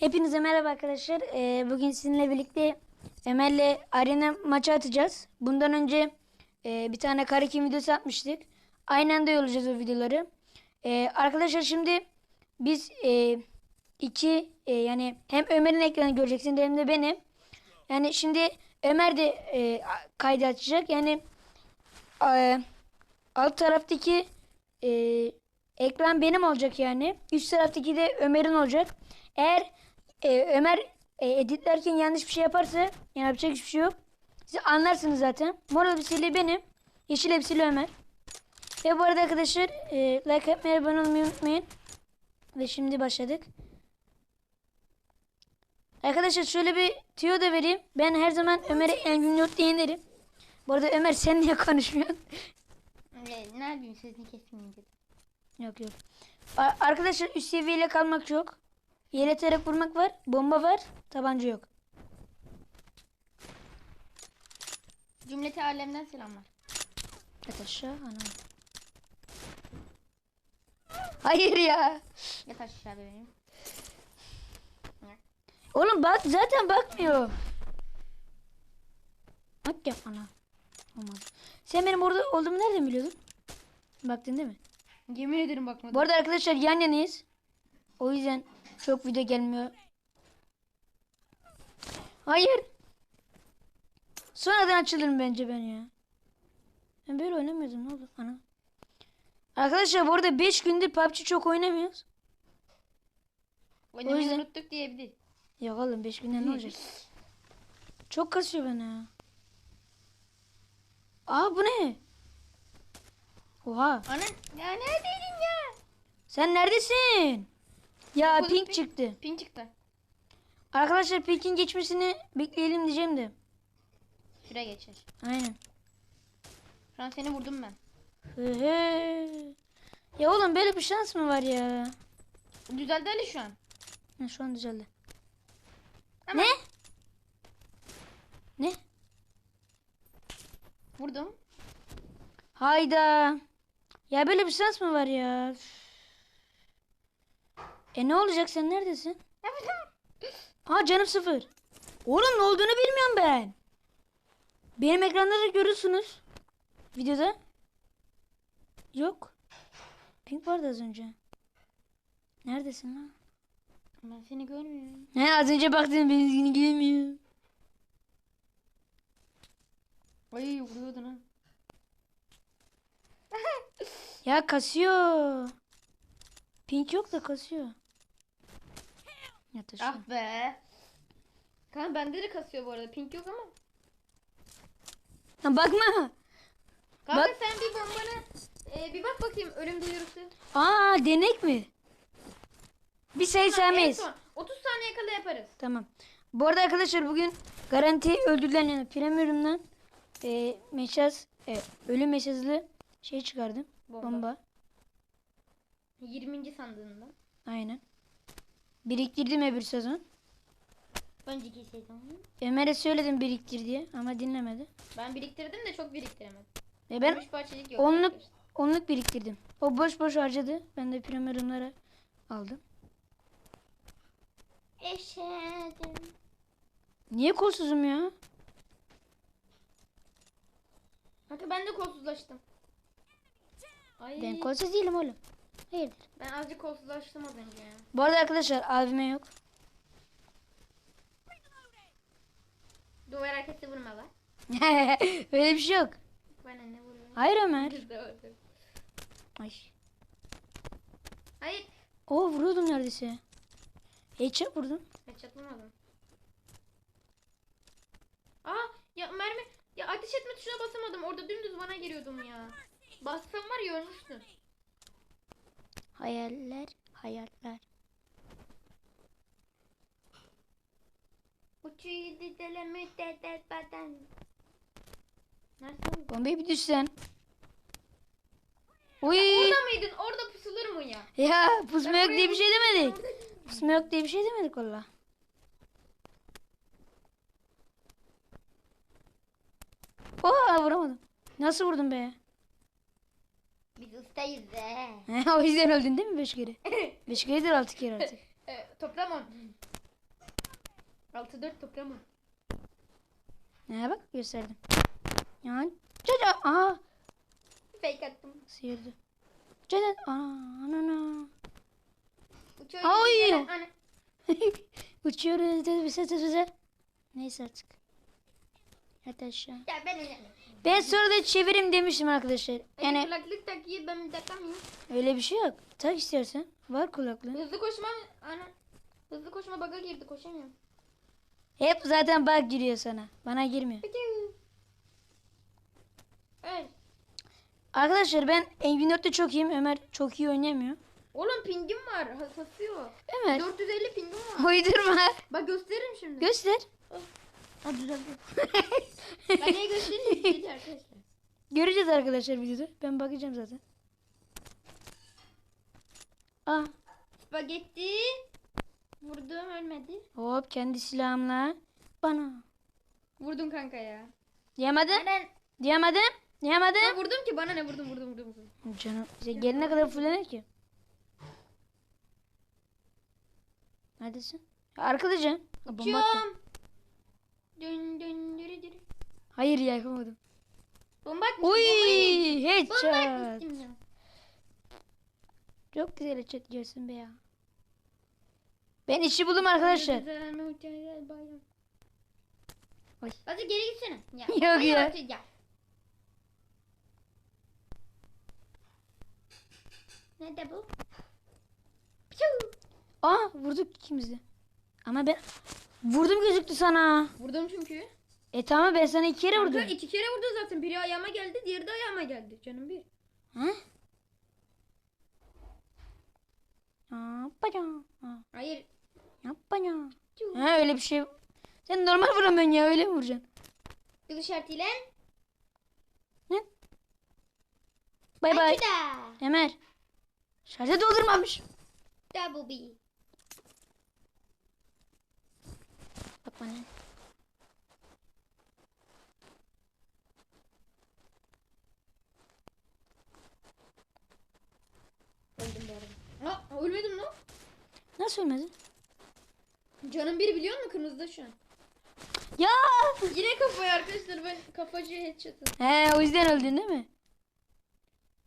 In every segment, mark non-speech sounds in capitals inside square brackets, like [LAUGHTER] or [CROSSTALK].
Hepinize merhaba arkadaşlar. Ee, bugün sizinle birlikte Ömer'le arena maçı atacağız. Bundan önce e, bir tane karakim videosu atmıştık. Aynı anda yollayacağız o videoları. Ee, arkadaşlar şimdi biz e, iki e, yani hem Ömer'in ekranı göreceksiniz hem de benim. Yani şimdi Ömer de e, kaydı açacak. Yani e, alt taraftaki e, ekran benim olacak yani. Üst taraftaki de Ömer'in olacak. Eğer e, Ömer e, editlerken yanlış bir şey yaparsa yani yapacak hiçbir şey yok. Siz anlarsınız zaten. Mor elbiseli benim. Yeşil elbiseli Ömer. Ve bu arada arkadaşlar e, like atmayı abone olmayı unutmayın. Ve şimdi başladık. Arkadaşlar şöyle bir tüyo da vereyim. Ben her zaman Ömer'e Engin Yok diye inerim. Bu arada Ömer sen niye konuşmuyorsun? Ne, ne yapayım sesini kesmeyeyim dedim. Yok yok. Arkadaşlar üst seviyeyle kalmak yok. Yere terek vurmak var. Bomba var. Tabanca yok. Cümleti alemden selamlar. Yat aşağı. Anam. Hayır ya. Yat aşağı bebeğim. Oğlum bak zaten bakmıyor. Bak yap bana. Olmadı. Sen benim orada olduğumu nereden biliyordun? Baktın değil mi? Yemin ederim bakmadım. Bu arada arkadaşlar yan yanayız. O yüzden çok video gelmiyor. Hayır. Sonradan açılırım bence ben ya. Ben böyle oynamıyordum ne oldu ana. Arkadaşlar bu arada 5 gündür PUBG çok oynamıyoruz. Oynamayı o yüzden- unuttuk diyebilir. Yok oğlum 5 günden ne olacak? [LAUGHS] Çok kasıyor bana. Aa bu ne? Oha. Ana ya neredeydin ya? Sen neredesin? Ya pink pink. çıktı. Pin çıktı. Arkadaşlar pink'in geçmesini bekleyelim diyeceğim de. Süre geçer. Aynen. Şu an seni vurdum ben. Hı hı. Ya oğlum böyle bir şans mı var ya? Düzeldi Ali şu an. Ha, şu an düzeldi. Ama- Ne? Ne? Vurdum. Hayda. Ya böyle bir şans mı var ya? Üf. E ne olacak sen neredesin? [LAUGHS] Ha canım sıfır. Oğlum ne olduğunu bilmiyorum ben. Benim ekranda da görürsünüz. Videoda. Yok. Pink vardı az önce. Neredesin lan? Ben seni görmüyorum. He az önce baktım ben seni görmüyorum. Ay vuruyordun ha. Ya kasıyor. Pink yok da kasıyor. Yat aşağı. ah be. Kanka bende de kasıyor bu arada. Pink yok ama. Ha, bakma. Kanka Bak- sen bir bombanı e, bir bak bakayım ölüm duyurusu. Aa denek mi? Bir En sevmeyiz. son 30 saniye kala yaparız. Tamam. Bu arada arkadaşlar bugün garanti öldürülen yani premium'dan e, meşaz e, ölüm meşazlı şey çıkardım. Bomba. Bomba. 20. sandığında. Aynen. Biriktirdim öbür sezon. Önceki sezon. Ömer'e söyledim biriktir diye ama dinlemedi. Ben biriktirdim de çok biriktiremedim. E ben Gümüş parçacık yok. onluk arkadaşlar. onluk biriktirdim. O boş boş harcadı. Ben de premium'lara aldım. Eşedim. Niye kolsuzum ya? Kanka ben de kolsuzlaştım. Ay. Ben kolsuz değilim oğlum. Hayırdır? Ben azıcık kolsuzlaştım az önce ya. Bu arada arkadaşlar abime yok. Duvar arkası vurma lan. [LAUGHS] Öyle bir şey yok. Bana ne vuruyor? Hayır Ömer. Ay. Hayır. Oo vuruyordum neredeyse. Headshot vurdum. Ben çatlamadım. Aa ya mermi. Ya ateş etme tuşuna basamadım. Orada dümdüz bana giriyordum ya. Bassam var ya. Hayaller, hayaller. Uçuyu dizele müddet beden. Nerede? Bombayı bir düşsen. Uy. Orada mıydın? Orada pusulur mu ya? Ya pusma yok diye bir şey demedik. Pusma yok diye bir şey demedik valla. Oha vuramadım. Nasıl vurdum be? Biz ustayız be. [LAUGHS] o yüzden öldün değil mi 5 kere? 5 kere değil 6 kere artık. [LAUGHS] e, toplam on. 6-4 toplama. Ne bak gösterdim. Ya caca aa Fake attım. sıyırdı. Caca aa anana. Uçuyor. Ay! Ana. [LAUGHS] Uçuyoruz dedi bize bize. Neyse artık. Aşağı. Ya ben öyle. Ben sonra da çevirim demiştim arkadaşlar. Yani kulaklık takıyı ben takamıyorum. öyle bir şey yok. Tak istersen. Var kulaklığın. Hızlı koşma ana. Hızlı koşma baga girdi koşamıyorum. Hep zaten bug giriyor sana. Bana girmiyor. Evet. Arkadaşlar ben Engin 4'te çok iyiyim. Ömer çok iyi oynayamıyor. Oğlum pingim var. Hasasıyor. Ömer 450 pingim var. uydurma. Bak gösteririm şimdi. Göster. Ha düzeldi. [LAUGHS] ben niye göstereyim? Arkadaşlar. Göreceğiz arkadaşlar videoda. Ben bakacağım zaten. Ah Spagetti. Vurdum ölmedi. hop kendi silahımla bana. Vurdum kanka ya. Diyemedim. Aynen. Diyemedim. Diyemedim. Ben vurdum ki bana ne vurdum vurdum vurdum. vurdum. Canım sen gelene kadar fullenir ki. Neredesin? Arkadaşım. Uçuyorum. Dön dön dürü dürü. Hayır ya yapamadım. Bomba atmıştım. Bomba headshot. atmıştım ya. Çok güzel headshot diyorsun be ya. Ben işi buldum arkadaşlar. Oy. Hadi geri gitsene. Ya, [LAUGHS] Yok ya. artık ya. Nerede bu? Aa vurduk ikimiz de. Ama ben vurdum gözüktü sana. Vurdum çünkü. E tamam ben sana iki kere Kanka vurdum. iki kere vurdu zaten. Biri ayağıma geldi, diğeri de ayağıma geldi. Canım bir. Ha? Yapacağım. Ha, Hayır. Yapacağım. Piu. Ha öyle bir şey. Sen normal vuramıyorsun ya öyle mi vuracaksın? Kız işaretiyle. Ne? Bay bay. Açıda. Ömer. Şarjı doldurmamış. Double B. Bak bana. Öldüm bu arada. Aa, ölmedim lan. Nasıl ölmedin? Canım bir biliyor musun? Kırmızıda şu an. Ya! Yine kafaya arkadaşlar ben kafacı headshot'ım. He o yüzden öldün değil mi?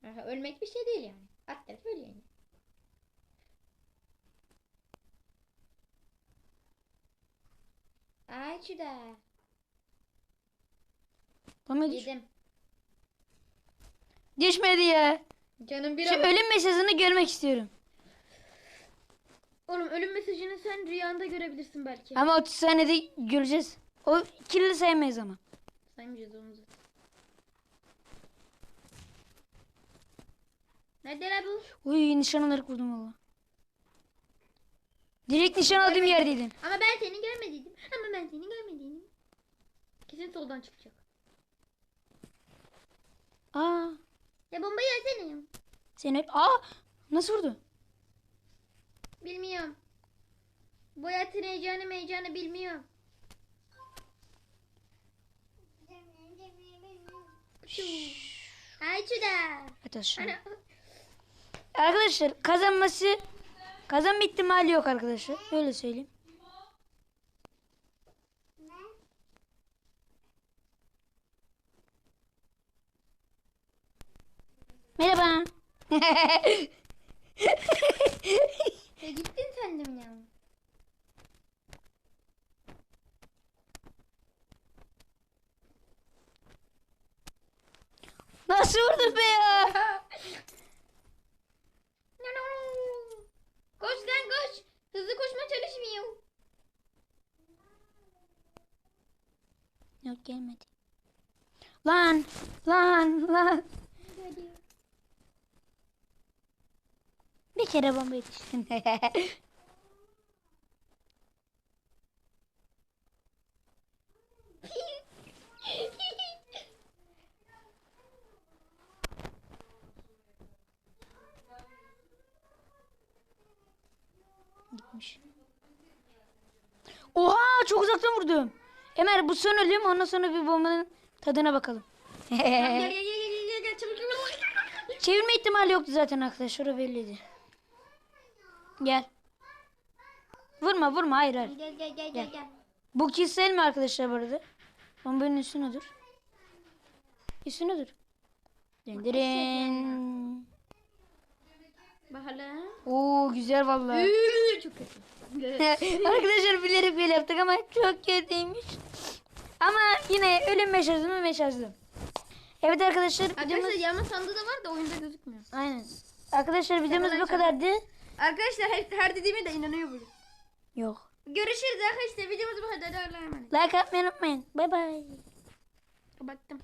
Aha, ölmek bir şey değil yani. Tarafı ölüyor yani. Ay şurada. Bana düş. Yedim. Düşmedi ya. Canım bir Şu ama. ölüm mesajını görmek istiyorum. Oğlum ölüm mesajını sen rüyanda görebilirsin belki. Ama 30 saniyede göreceğiz. O kirli saymayız ama. Saymayacağız onu zaten. Nerede lan bu? Uy nişan alarak vurdum valla. Direkt nişan aldığım yerdeydim. Ama ben seni görmediydim. Ama ben seni görmediydim. Kesin soldan çıkacak. Aa Ya bombayı yesene öl- Aa nasıl vurdu? Bilmiyorum. Bu hayatın heyecanı meycanı bilmiyorum. Ay şurada. Hadi aşağı. Ana. Arkadaşlar kazanması kazanma ihtimali yok arkadaşlar. Öyle söyleyeyim. Merhaba. Ya gittin sen de mi ya? Nasıl vurdun be ya? Koş lan koş. Hızlı koşma çalışmıyor. Yok gelmedi. Lan lan lan. Bir kere bomba yetiştin. Gitmiş. Oha çok uzaktan vurdum. Ömer bu son ölüm ondan sonra bir bombanın tadına bakalım. Çevirme ihtimali yoktu zaten arkadaşlar o belliydi. Gel. Vurma vurma hayır hayır. Gel gel gel gel gel. Bu kişisel mi arkadaşlar bu arada? Bombanın üstüne dur. Üstüne dur. Dindirin. Bakalım. Oo güzel vallahi. Çok kötü. [LAUGHS] arkadaşlar bilerek böyle yaptık ama çok kötüymüş. Ama yine ölüm meşazım mı meşazım. Evet arkadaşlar Arkadaşlar videomuz... yağma sandığı da var da oyunda gözükmüyor. Aynen. Arkadaşlar videomuz bu kadardı. Arkadaşlar her, her dediğime de inanıyor bu. Yok. Görüşürüz arkadaşlar. Videomuz bu kadar. Allah'a emanet. Like atmayı unutmayın. Bay bay. Kapattım.